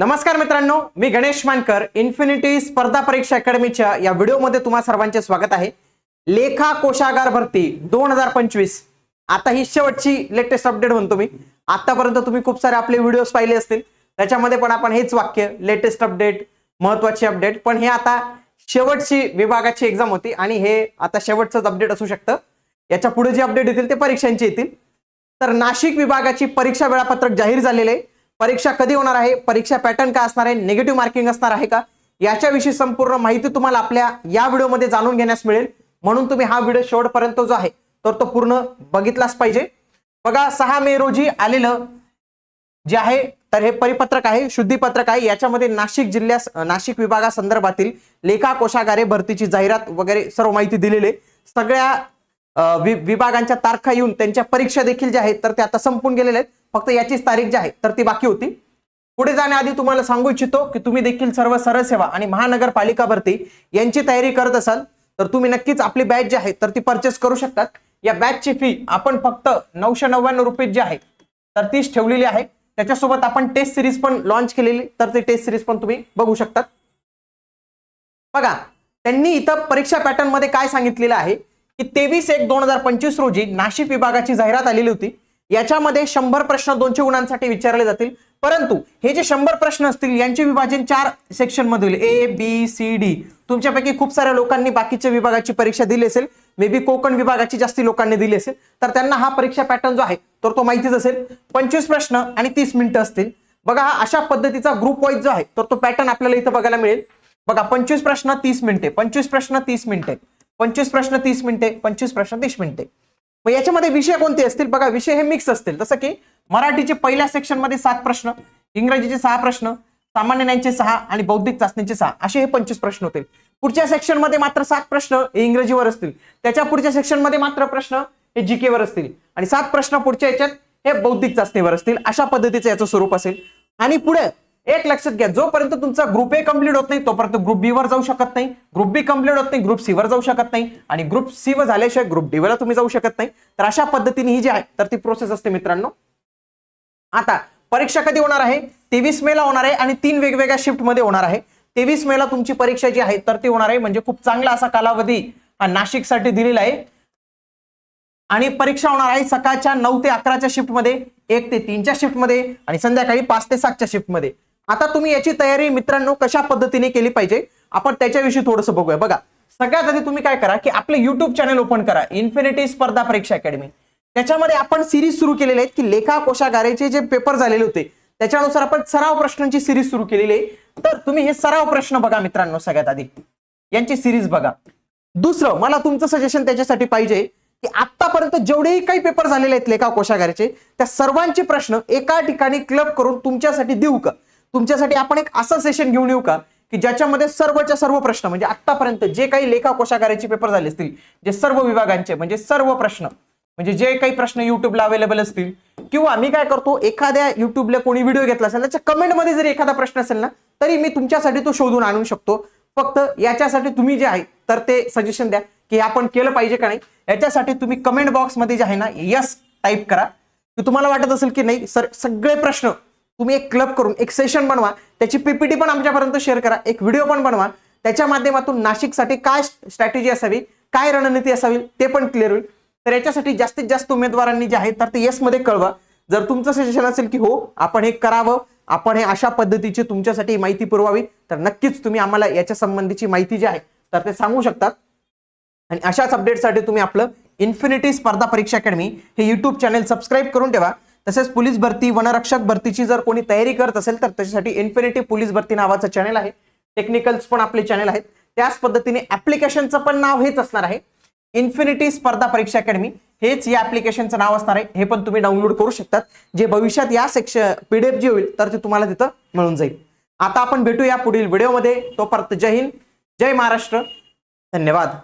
नमस्कार मित्रांनो मी गणेश मानकर इन्फिनिटी स्पर्धा परीक्षा अकॅडमीच्या या व्हिडिओमध्ये तुम्हा सर्वांचे स्वागत आहे. लेखा कोशागार भरती दोन हजार पंचवीस. आता ही शेवटची लेटेस्ट अपडेट म्हणतो मी. आतापर्यंत तुम्ही खूप सारे आपले व्हिडिओज पाहिले असतील. त्याच्यामध्ये पण आपण हेच वाक्य लेटेस्ट अपडेट महत्वाची अपडेट पण हे आता शेवटची विभागाची एक्झाम होती आणि हे आता शेवटचंच अपडेट असू शकतं. याच्यापुढे जे अपडेट येतील ते परीक्षांचे येतील. तर नाशिक विभागाची परीक्षा वेळापत्रक जाहीर झालेले आहे. परीक्षा कधी होणार आहे? परीक्षा पॅटर्न काय असणार आहे? निगेटिव्ह मार्किंग असणार आहे का? याच्याविषयी संपूर्ण माहिती तुम्हाला आपल्या या व्हिडिओमध्ये जाणून घेण्यास मिळेल. म्हणून तुम्ही हा व्हिडिओ शेवटपर्यंत जो आहे तर तो पूर्ण बघितलाच पाहिजे. बघा सहा मे रोजी आलेलं जे आहे तर हे परिपत्रक आहे शुद्धीपत्रक आहे. याच्यामध्ये नाशिक जिल्ह्यास नाशिक विभागासंदर्भातील लेखा कोशागारे भरतीची जाहिरात वगैरे सर्व माहिती दिलेली आहे. सगळ्या विभागांच्या तारखा येऊन त्यांच्या परीक्षा देखील ज्या आहेत तर त्या आता संपून गेलेल्या आहेत. फक्त याचीच तारीख जी आहे तर ती बाकी होती. पुढे जाण्याआधी तुम्हाला सांगू इच्छितो की तुम्ही देखील सर्व सरळ सेवा आणि महानगरपालिका भरती यांची तयारी करत असाल तर तुम्ही नक्कीच आपली बॅच जी आहे तर ती परचेस करू शकतात. या बॅचची फी आपण फक्त नऊशे नव्याण्णव रुपये जी आहे तर तीच ठेवलेली आहे. त्याच्यासोबत आपण टेस्ट सिरीज पण लॉन्च केलेली तर ती टेस्ट सिरीज पण तुम्ही बघू शकतात. बघा त्यांनी इथं परीक्षा पॅटर्नमध्ये काय सांगितलेलं आहे? की तेवीस एक दोन हजार पंचवीस रोजी नाशिक विभागाची जाहिरात आलेली होती. याच्यामध्ये शंभर प्रश्न दोनशे गुणांसाठी विचारले जातील. परंतु हे जे शंभर प्रश्न असतील यांचे विभाजन चार सेक्शन मधील ए बी सी डी तुमच्यापैकी खूप साऱ्या लोकांनी बाकीच्या विभागाची परीक्षा दिली असेल. मे बी कोकण विभागाची जास्ती लोकांनी दिली असेल. तर त्यांना हा परीक्षा पॅटर्न जो आहे तर तो माहितीच असेल. पंचवीस प्रश्न आणि तीस मिनिटं असतील. बघा हा अशा पद्धतीचा ग्रुप वाईज जो आहे तर तो पॅटर्न आपल्याला इथं बघायला मिळेल. बघा पंचवीस प्रश्न तीस मिनिटे पंचवीस प्रश्न तीस मिनिटे. पंचवीस प्रश्न तीस मिनिटे पंचवीस प्रश्न तीस मिनिटे. मग याच्यामध्ये विषय कोणते असतील? बघा विषय हे मिक्स असतील. जसं की मराठीचे पहिल्या सेक्शनमध्ये सात प्रश्न इंग्रजीचे सहा प्रश्न सामान्य ज्ञानचे सहा आणि बौद्धिक चाचणीचे सहा. असे हे पंचवीस प्रश्न होतील. पुढच्या सेक्शनमध्ये मात्र सात प्रश्न हे इंग्रजीवर असतील. त्याच्या पुढच्या सेक्शनमध्ये मात्र प्रश्न हे जीके वर असतील. आणि सात प्रश्न पुढच्या याच्यात हे बौद्धिक चाचणीवर असतील. अशा पद्धतीचं याचं स्वरूप असेल. आणि पुढे एक लक्षात घ्या जोपर्यंत तुमचा ग्रुप ए कंप्लीट होत नाही तोपर्यंत ग्रुप बी वर जाऊ शकत नाही. ग्रुप बी कंप्लीट होत नाही ग्रुप सी वर जाऊ शकत नाही. आणि ग्रुप सी वर झाल्याशिवाय ग्रुप डी वर तुम्ही जाऊ शकत नाही. तर अशा पद्धतीने ही जी आहे तर ती प्रोसेस असते मित्रांनो. आता परीक्षा कधी होणार आहे? तेवीस मे ला होणार आहे आणि तीन वेगवेगळ्या शिफ्टमध्ये होणार आहे. तेवीस मे ला तुमची परीक्षा जी आहे तर ती होणार आहे. म्हणजे खूप चांगला असा कालावधी हा नाशिकसाठी दिलेला आहे. आणि परीक्षा होणार आहे सकाळच्या नऊ ते अकराच्या शिफ्टमध्ये एक ते तीनच्या शिफ्टमध्ये आणि संध्याकाळी पाच ते सातच्या शिफ्टमध्ये आता तुम्ही याची तयारी मित्रांनो कशा पद्धतीने केली पाहिजे? आपण त्याच्याविषयी थोडंसं बघूया. बघा सगळ्यात आधी तुम्ही काय करा की आपलं युट्यूब चॅनल ओपन करा इन्फिनिटी स्पर्धा परीक्षा अकॅडमी त्याच्यामध्ये आपण सिरीज सुरू केलेले आहेत की लेखा कोशागारेचे जे पेपर झालेले होते त्याच्यानुसार आपण सराव प्रश्नांची सिरीज सुरू केलेली आहे. तर तुम्ही हे सराव प्रश्न बघा मित्रांनो सगळ्यात आधी. यांची सिरीज बघा. दुसरं मला तुमचं सजेशन त्याच्यासाठी पाहिजे की आतापर्यंत जेवढेही काही पेपर झालेले आहेत लेखा कोशागाराचे त्या सर्वांचे प्रश्न एका ठिकाणी क्लब करून तुमच्यासाठी देऊ का? तुमच्यासाठी आपण एक असं सेशन घेऊन येऊ का? की ज्याच्यामध्ये सर्वच्या सर्व प्रश्न म्हणजे आतापर्यंत जे काही लेखा कोशागाराचे पेपर झाले असतील जे सर्व विभागांचे म्हणजे सर्व प्रश्न म्हणजे जे काही प्रश्न युट्यूबला अवेलेबल असतील किंवा मी काय करतो एखाद्या युट्यूबला कोणी व्हिडिओ घेतला असेल त्याच्या कमेंटमध्ये जरी एखादा प्रश्न असेल ना तरी मी तुमच्यासाठी तो शोधून आणू शकतो. फक्त याच्यासाठी तुम्ही जे आहे तर ते सजेशन द्या की आपण केलं पाहिजे का नाही. याच्यासाठी तुम्ही कमेंट बॉक्समध्ये जे आहे ना यस टाईप करा. की तुम्हाला वाटत असेल की नाही सर सगळे प्रश्न तुम्ही एक क्लब करून एक सेशन बनवा. त्याची पीपीटी पण आमच्यापर्यंत शेअर करा. एक व्हिडिओ पण बनवा. त्याच्या माध्यमातून नाशिकसाठी काय स्ट्रॅटेजी असावी काय रणनीती असावी ते पण क्लिअर होईल. तर याच्यासाठी जास्तीत जास्त उमेदवारांनी जे आहे तर ते येसमध्ये कळवा. जर तुमचं सजेशन असेल की हो आपण हे करावं आपण हे अशा पद्धतीची तुमच्यासाठी माहिती पुरवावी तर नक्कीच तुम्ही आम्हाला याच्या संबंधीची माहिती जी आहे तर ते सांगू शकतात. आणि अशाच अपडेटसाठी तुम्ही आपलं इन्फिनिटी स्पर्धा परीक्षा अकॅडमी हे यूट्यूब चॅनल सबस्क्राईब करून ठेवा. तसेच पोलीस भरती वनरक्षक भरतीची जर कोणी तयारी करत असेल तर त्याच्यासाठी इन्फिनिटी पोलीस भरती नावाचं चॅनल आहे. टेक्निकल्स पण आपले चॅनल आहेत. त्याच पद्धतीने ऍप्लिकेशनचं पण नाव हेच असणार आहे. इन्फिनिटी स्पर्धा परीक्षा अकॅडमी हेच या ऍप्लिकेशनचं नाव असणार आहे. हे पण तुम्ही डाउनलोड करू शकतात. जे भविष्यात या सेक्शन पीडीएफ जी होईल तर ते तुम्हाला तिथं मिळून जाईल. आता आपण भेटूया पुढील व्हिडिओमध्ये तोपर्यंत जय हिंद जय महाराष्ट्र. धन्यवाद.